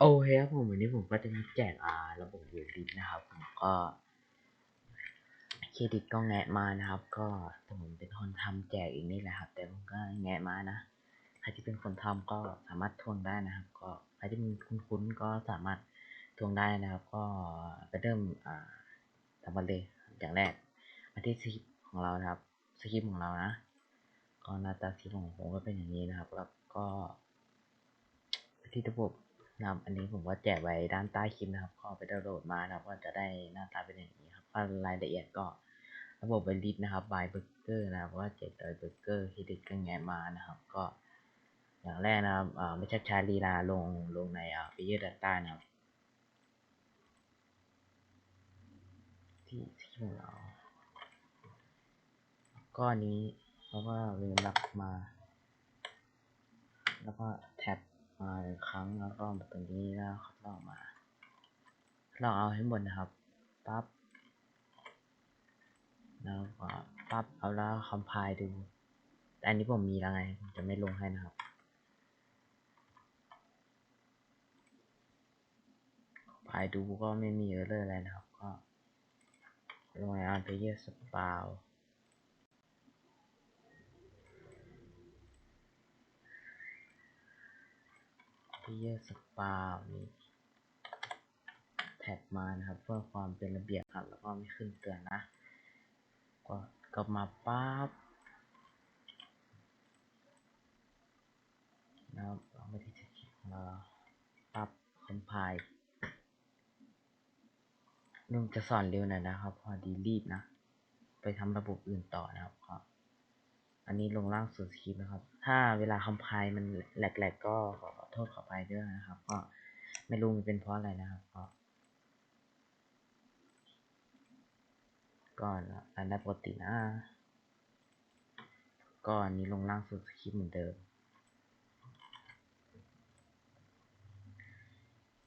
โอเคครับผมวันนี้ผมก็จะมาแจกอ่าระบบเวลิตนะครับผมก็เครดิตก็แงะมานะครับ ก็ผมเป็นคนทำแจกเองนี่แหละครับ แต่ผมก็แงะมานะใครที่เป็นคนทำก็สามารถทวงได้นะครับ ก็ใครที่มีคุ้นๆก็สามารถทวงได้นะครับ ก็ไปเริ่มอ่าทำกันเลยอย่างแรกมาที่สคริปของเรานะครับสคริปของเรานะก็หน้าตาสคริปของผมก็เป็นอย่างนี้นะครับแล้วก็ที่ระบบ นะครับ อันนี้ผมก็แจกไว้ด้านใต้คลิปนะครับ ก็ไปดาวน์โหลดมานะครับ ก็จะได้หน้าตาเป็นอย่างนี้ครับก็รายละเอียดก็ระบบไวริสนะครับบายเบอร์เกอร์นะครับว่าแจกโดยเบอร์เกอร์ที่ดิดก็แงมานะครับ ก็อย่างแรกนะครับอ่าไม่ใช่ชาลีลาลงลงในอ่าไปเยอร์ดัตต้านะครับ ที่ที่ของเราก็อันนี้แล้วก็เวลลักมา แล้วก็แท็บ มาหนึ่งครั้งแล้วก็มาตรงนี้แล้วลอกมาเราเอาให้หมดนะครับปั๊บแล้วก็ปั๊บเอาแล้วคอมไพล์ดูแต่อันนี้ผมมีแล้วไงผมจะไม่ลงให้นะครับพายดูก็ไม่มีเออร์เลอร์อะไรนะครับก็ลงในอันเพเยอร์สปาว เพเยอร์สปาวนี่แท็บมานะครับ เพื่อความเป็นระเบียบครับ แล้วก็ไม่ขึ้นเตือนนะก็กลับมาปั๊บนะครับเราไม่ที่สคริปต์ของเราปั๊บคอมไพล์นุ่มจะสอนเร็วหน่อยนะครับ พอดีรีบนะ ไปทำระบบอื่นต่อนะครับ อันนี้ลงล่างสุดสคริปต์นะครับ ถ้าเวลาคอมไพล์มันแหลกๆก็ขอโทษขอไปด้วยนะครับ ก็ไม่รู้มันเป็นเพราะอะไรนะครับก็ก็อันได้ปกตินะ ก็อันนี้ลงล่างสุดสคริปเหมือนเดิม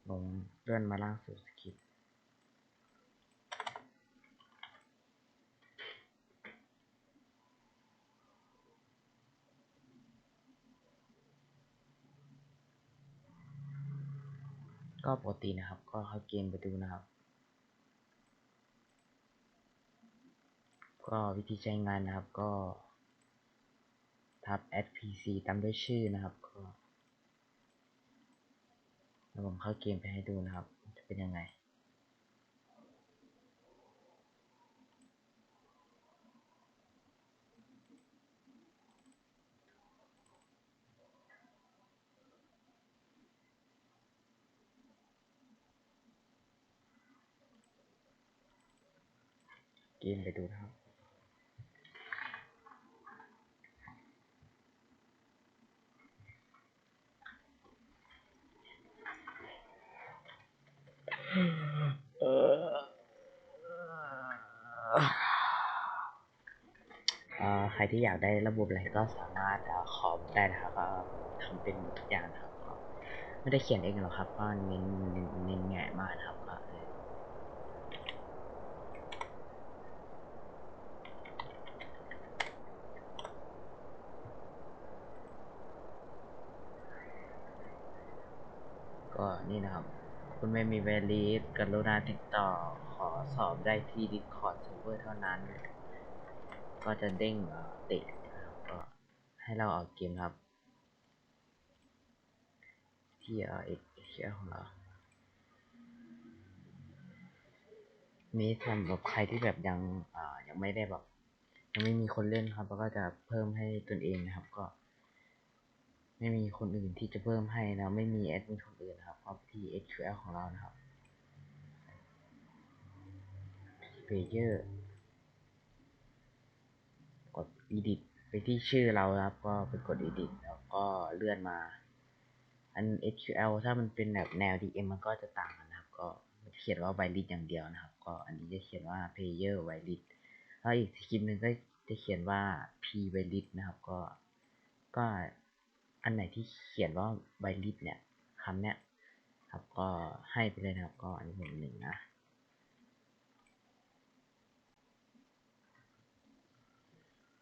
ลงเลื่อนมาล่างสุดสคริปต์ ก็ปกตินะครับ ก็เข้าเกมไปดูนะครับ ก็วิธีใช้งานนะครับก็ทับ add pc ตามด้วยชื่อนะครับก็แล้วผมเข้าเกมไปให้ดูนะครับ จะเป็นยังไง เกมไปดูนะครับเออใครที่อยากได้ระบบอะไรก็สามารถอขอมได้นะครับทำเป็นทุกอย่างนะครับ ไม่ได้เขียนเองหรอกครับก็เน้นเน้นเน้นแง่มากนะครับก็เออ ก็นี่นะครับ คุณไม่มีเวลีฟกรุณาติดต่อขอสอบได้ที่ Discord Server เท่านั้น ก็จะเด้งติดก็ให้เราเอาเกมครับ ที่เอ่อเอกเชียของเรานี้สำหรับใครที่แบบยังยังไม่ได้แบบยังไม่มีคนเล่นครับ แล้วก็จะเพิ่มให้ตนเองนะครับก็ ไม่มีคนอื่นที่จะเพิ่มให้นะ ไม่มีแอดมินคนอื่นนะครับเพราะที่ SQL ของเรานะครับ Player กด edit ไปที่ชื่อเราครับ ก็ไปกด edit แล้วก็เลื่อนมา อัน SQL ถ้ามันเป็นแบบแนว DM มันก็จะต่างกันนะครับ ก็เขียนว่า valid อย่างเดียวนะครับ ก็อันนี้จะเขียนว่า player valid แล้วอีกสคริปต์หนึ่งก็จะเขียนว่า p valid นะครับ ก็ก็ อันไหนที่เขียนว่า valid เนี่ยคำเนี้ยครับก็ให้ไปเลยนะครับก็อันนี้ผมหนึ่งนะ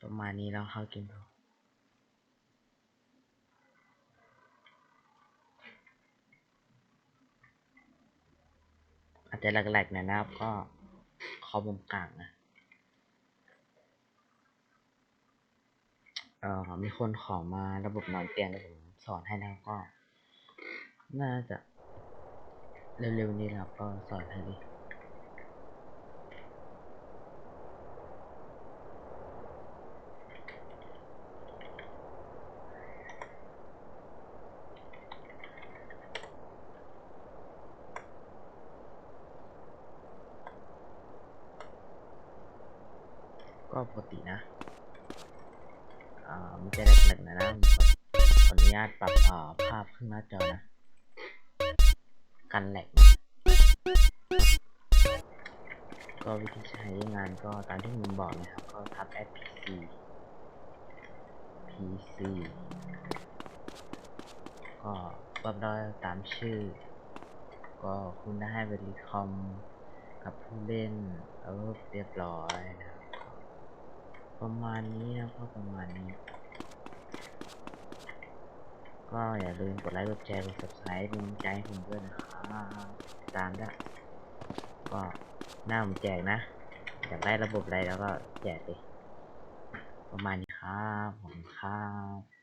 ประมาณนี้แล้วเข้าเกมดูอาจจะแหลกๆหน่อยนะครับก็คอมุมกลางนะ เอ่อมีคนขอมาระบบนอนเตียงเดี๋ยวผมสอนให้นะครับก็ น่าจะเร็วๆนี้ครับก็สอนให้เลยก็ปกตินะ มันจะแหลกๆหน่อยนะผมขออนุญาตปรับอ่าภาพขึ้นหน้าจอนะกันแหลกนะก็วิธีใช้งานก็ตามที่ผมบอกนะครับ ก็ทับแอด PC PC ก็ปรับได้ตามชื่อ ก็คุณได้ให้บริคอมกับผู้เล่นเออเรียบร้อยนะครับ ประมาณนี้นะก็ประมาณนี้ ก็อย่าลืมกดไลค์กดแชร์กด subscribe เป็นใจผมด้วยนะครับตามด้วยก็หน้าผมแจกนะอยากได้ระบบอะไรแล้วก็แจกไปประมาณนี้ครับผมครับ